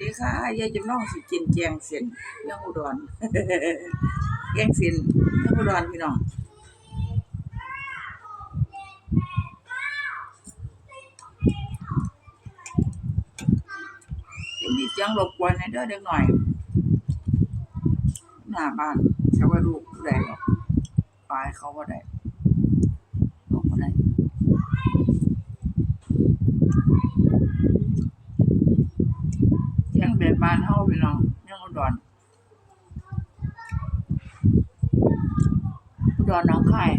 ดีค่ะยายจำลองสิกินแกงเส้นเรื่องอุดรแกงเส้นเรื่องอุดรพี่น้องจะมีเสียงรบกวนในเด้อเด็กหน่อย หน้าบ้านเขาวลูกผู้ใดหรอกปลายเขาว่าได้ลูกบ่ได้เสี ยังแบบบ้านเฮาพี่น้องเรื่องอุดรอุดรน้องคาย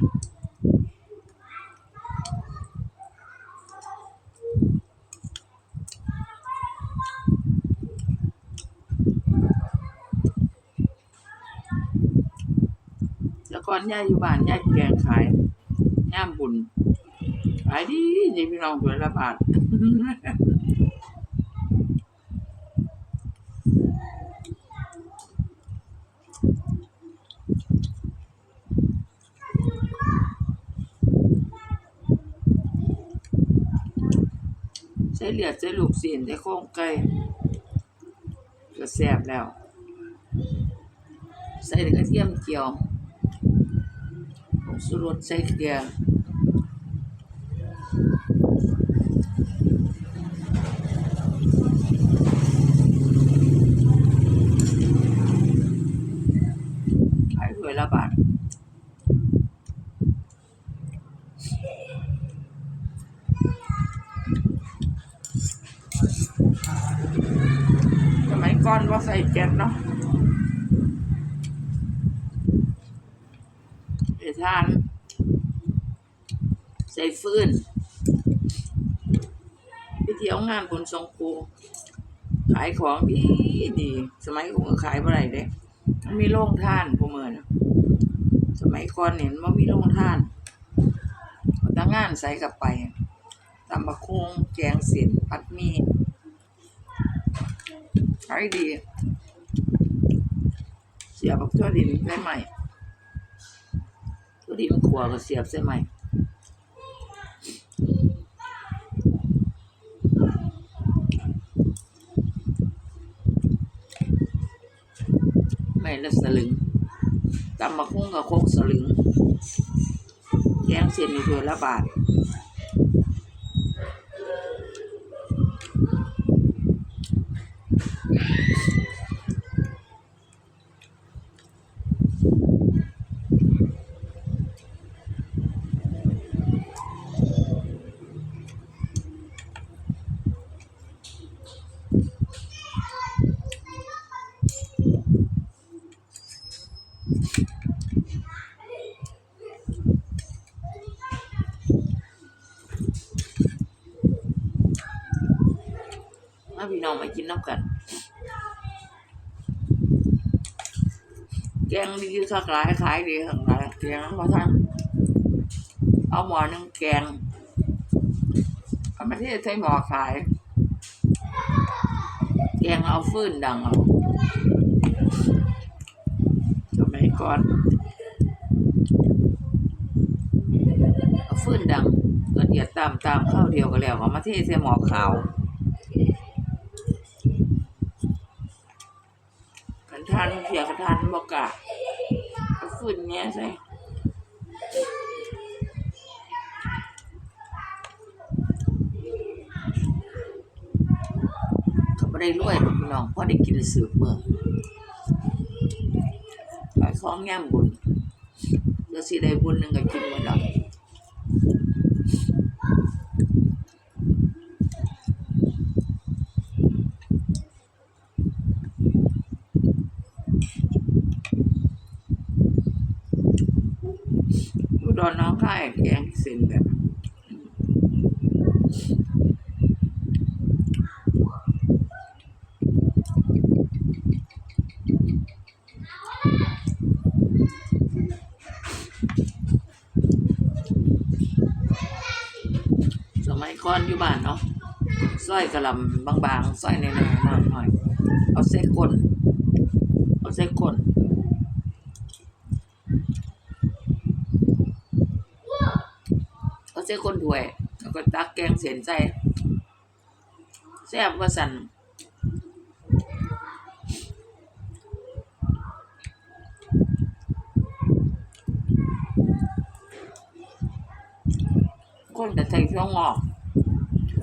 แล้วก่อนย่าอยู่บ้านย่าแกงขายย่ามบุญขายดีนี่พี่น้องถ้วละบาท ใช้เหลือดใช้ลูกศิลใช้โค้งไก่ก็แซ่บแล้ว ใส่กระเทียมเจียวผงสุรสใส่เกลือขายถ้วยละบาท สมัย ก่อนว่าใส่แก๊สเนาะไปทาน ใส่ฟืนไปเที่ยวงานคนทรงครูขายของดีดี สมัยผมก็ขายเมื่อไหร่เด้มันมีโรงท่านพวกมือนะสมัยก่อนเห็นี่ยมันมีโรงท่านเอาตั้งงานใส่กลับไปตำบักคงแกงเสียนผัดมี ขายดี เสียบกับทั่วดินได้ไหมทั่วดินขัวก็เสียบใช่ไหมไม่ละสลึงตำมะคุ้งกับโคกสลึงแกงเส้นในถ้วยละบาท มา พี่น้องมากินน้ำกัน แกงดีสักหลายขายดีสักหลายแกงน้ำมาทานเอาหมอนึ่งแกงเอามาที่ใช้หมอขาย แกงเอาฟื้นดังเอาสมัยก่อนเอาฟื้นดังก็เดียดตามตามข้าวเดียวก็แล้วเอามาที่ใช้หมอขาว กัน ทานเสียกันทานบอกกะฝุ่นเนี้ยใส่เขาไม่ได้รวยหรอกพี่น้องเพราะได้กินสืบเมื่อขายของแง่มบุญเดี๋ยวสิได้บุญหนึ่งก็กินหมดแล้วอุ ดรน้องค่ายแกงเส้นแบบสมัยก่อนอยู่บ้านเนาะสร้อยกระลำบางๆสร้อยในๆหน่อยหน่อย เอาเส้นก้นเอาเส้นก้น ใส่คนถ้วยแล้วก็ตักแกงเส้นใส่แซ่บว่าสันคนแต่ใส่ช่วงออก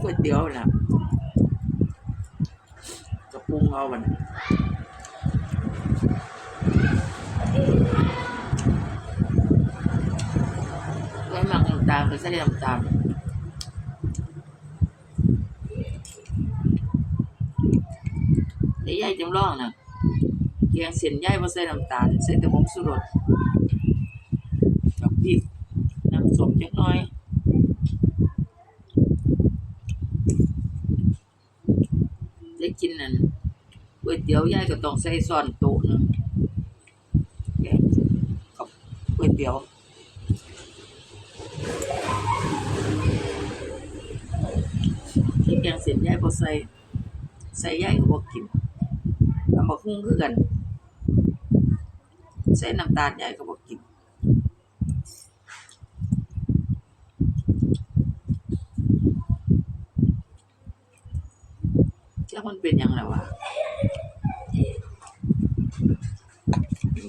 ก๋วยเตี๋ยวนะกระปุงเอาบัน มักน้ำตาลก็ใส่น้ำตาลแล้วยายจำลองนะเกียงเส้นยายบ่ใส่น้ำตาลใส่แต่ผงชูรสกับพริกน้ำส้มจักน่อยได้กินนั่นก๋วยเตี๋ยวยายก็ต้องใส่ซ้อนโต๊ะนึงแกงกับก๋วยเตี๋ยว แกงเสร็จยายพอใส่ ใส่ยายก็บ่กินเอามาคุ้งคือกัน ใส่น้ำตาลยายก็บ่กินแล้วมันเป็นยังไงวะ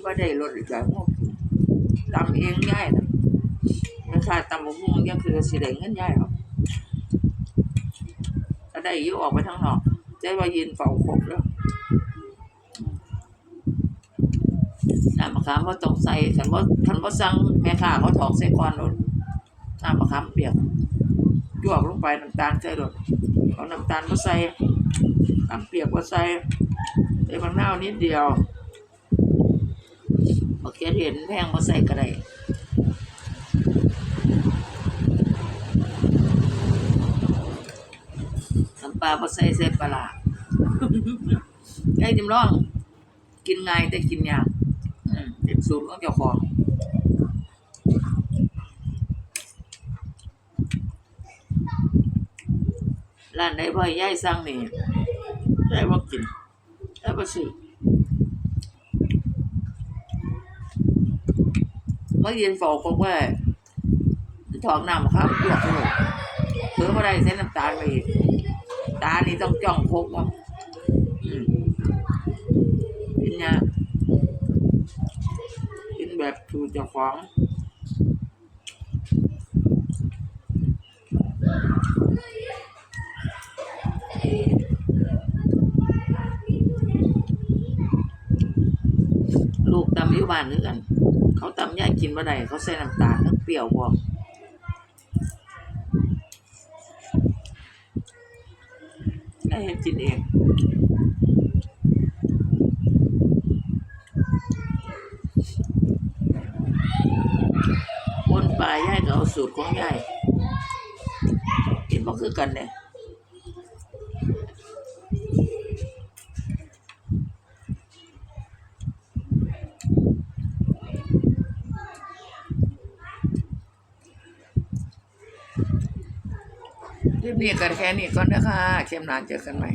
ว่าได้รถอีกแล้วงกินตำเองง่ายนะราคาตำบะม่งยังคือสิได้เงินง่ายหรอ ได้ยิ้วออกไปทางนอกใจว่ายืนเฝ้าครบแล้วน้ำมะขามว่าต้องใส่ฉันว่าฉันว่าสั่งแม่ค้าเขาถอกใส่ก่อนรถน้ำมะขามเปียกยวกลงไปน้ำตาลใส่รถเอาน้ำตาลมาใส่น้ำเปียกว่าใส่ใส่บางนานิดเดียวมะเขือเทศแพงมาใส่ก็ไดน้ำปลาพอใส่ใส่ปลาไอ้จำลองกินง่ายแต่กินยากเป็นสูตรของเจ้าของร้านใดบ่ให้ยายสั่งนี่ยายบ่กินยายบ่ซื้อมาเย็นฝอกบอกว่าถอกน้ำครับลวกเลยเพิ่อมอะไรใส่น้ำตาลไปอีก นี่ต้องจ้องพกว่าอืมกินยากกินแบบถูกเจ้าของลูกตำอยู่บ้านคือกัน เขาตำยายกินบ่ได้เขาใส่น้ำตาลน้ำเปรี้ยวพร้อม ได้เฮ็ดกินเองบนปลายายก็เอาสูตรของยายกินบ่คือกันเนี่ย คลิปนี้กันแค่นี้ก่อนนะคะเข้มนานเจอกันใหม่